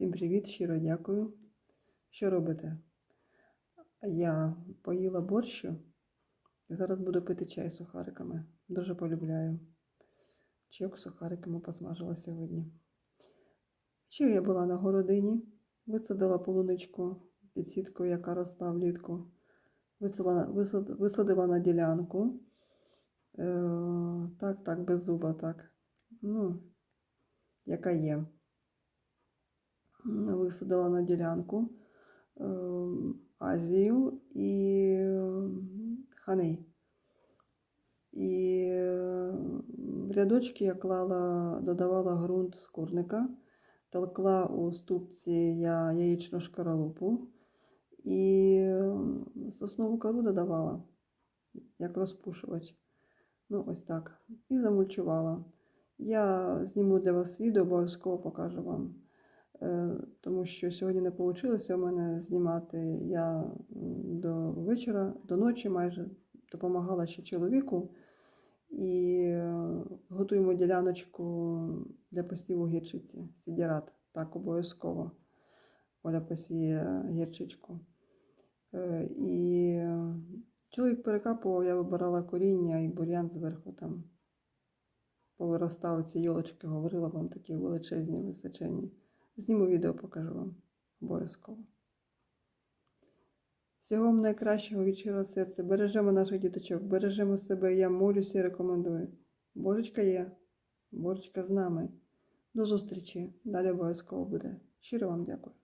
Всім привіт, щиро дякую. Що робите? Я поїла борщу і зараз буду пити чай з сухариками. Дуже полюбляю. Чайок з сухариками посмажила сьогодні. Ще я була на городині, висадила полуничку під сіткою, яка росла влітку. Висадила, висад- висадила на ділянку. Е, так, так, без зуба, так. Ну, яка є. Висадила на ділянку е, Азію і е, хани. І е, в рядочки я клала, додавала ґрунт з курника, толкла у ступці я яєчну шкаралупу і соснову кору додавала, як розпушувач. Ну, ось так. І замульчувала. Я зніму для вас відео, обов'язково покажу вам. Е, Тому що сьогодні не вийшло у мене знімати. Я до вечора, до ночі майже допомагала ще чоловіку. І е, готуємо діляночку для посіву гірчиці. Сідірат. Так, обов'язково. Оля посіє гірчичку. Е, І чоловік перекапував, я вибирала коріння і бур'ян зверху там. Повиростав ці йолочки, говорила вам такі величезні, височені. Зніму відео, покажу вам обов'язково. Всього вам найкращого від щирого серця. Бережемо наших діточок, бережемо себе. Я молюся і рекомендую. Божечка є, Божечка з нами. До зустрічі. Далі обов'язково буде. Щиро вам дякую.